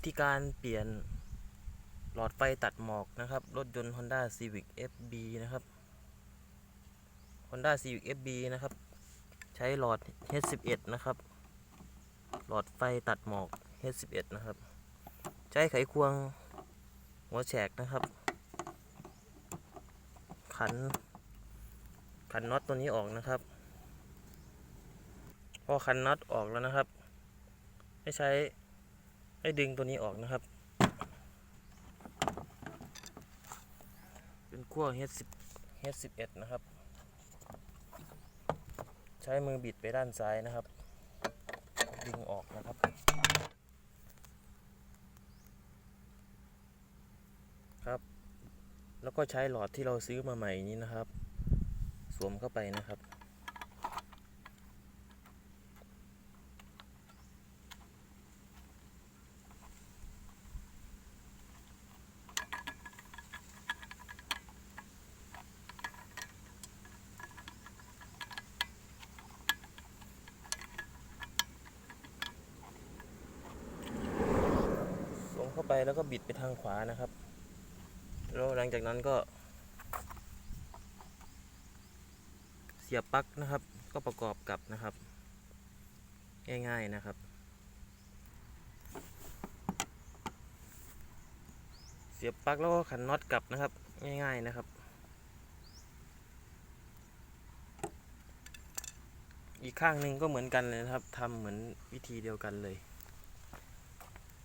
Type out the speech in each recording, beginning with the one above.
วิธีการเปลี่ยนหลอดไฟตัดหมอกนะครับ รถยนต์ Honda Civic FB นะครับ Honda Civic FB นะครับ ใช้หลอด H11 นะครับ หลอดไฟตัดหมอก H11 นะครับ ใช้ไขควงหัวแฉกนะครับ ขัน ขันน็อตตัวนี้ออกนะครับ พอขันน็อตออกแล้วนะครับ ให้ใช้ ให้ดึงตัวนี้ออกนะครับ เป็นขั้ว H10 H11 นะครับ ใช้มือบิดไปด้านซ้ายนะครับ ดึงออกนะครับ ครับ แล้วก็ใช้หลอดที่เราซื้อมาใหม่นี้นะครับ สวมเข้าไปนะครับ ไปแล้วก็บิดไปทางขวานะครับ แล้วหลังจากนั้นก็ เสียบปลั๊กนะครับ ก็ประกอบกับนะครับ ง่ายๆนะครับเสียบปลั๊กแล้วก็ขันน็อตกลับนะครับ ง่ายๆนะครับ อีกข้างหนึ่งก็เหมือนกันเลยนะครับทำเหมือนวิธีเดียวกันเลย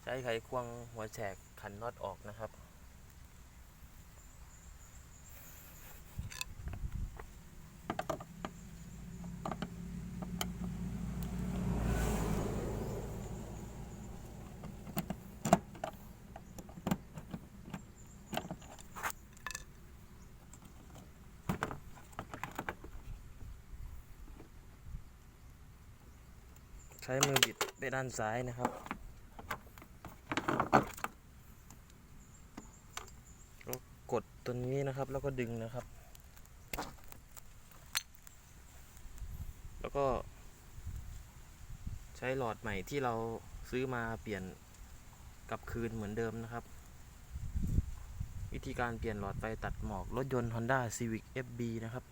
ใช้ไขควงหัวแฉกขันน็อตออกนะครับ ใช้มือบิดไปด้านซ้ายนะครับ แล้วกด ตัวนี้นะครับแล้วก็ดึงนะครับ แล้วก็ ใช้หลอดใหม่ที่เราซื้อมาเปลี่ยนกลับคืนเหมือนเดิมนะครับ วิธีการเปลี่ยนหลอดไฟตัดหมอกรถยนต์ Honda Civic FB นะครับ